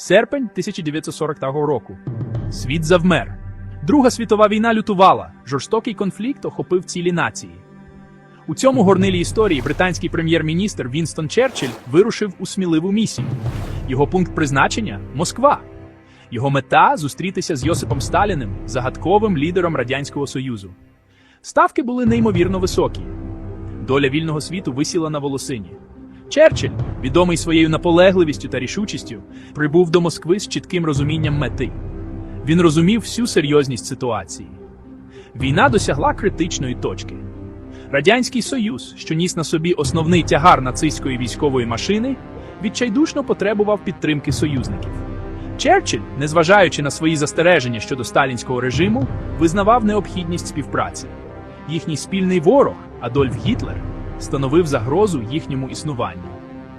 Серпень 1940 року. Світ завмер. Друга світова війна лютувала. Жорстокий конфлікт охопив цілі нації. У цьому горнилі історії британський прем'єр-міністр Вінстон Черчилль вирушив у сміливу місію. Його пункт призначення Москва. Його мета зустрітися з Йосипом Сталіним, загадковим лідером Радянського Союзу. Ставки були неймовірно високі. Доля вільного світу висіла на волосині. Черчилль, відомий своєю наполегливістю та рішучістю, прибув до Москви з чітким розумінням мети. Він розумів всю серйозність ситуації. Війна досягла критичної точки. Радянський Союз, що ніс на собі основний тягар нацистської військової машини, відчайдушно потребував підтримки союзників. Черчилль, незважаючи на свої застереження щодо сталінського режиму, визнавав необхідність співпраці. Їхній спільний ворог, Адольф Гітлер, становив загрозу їхньому існуванню.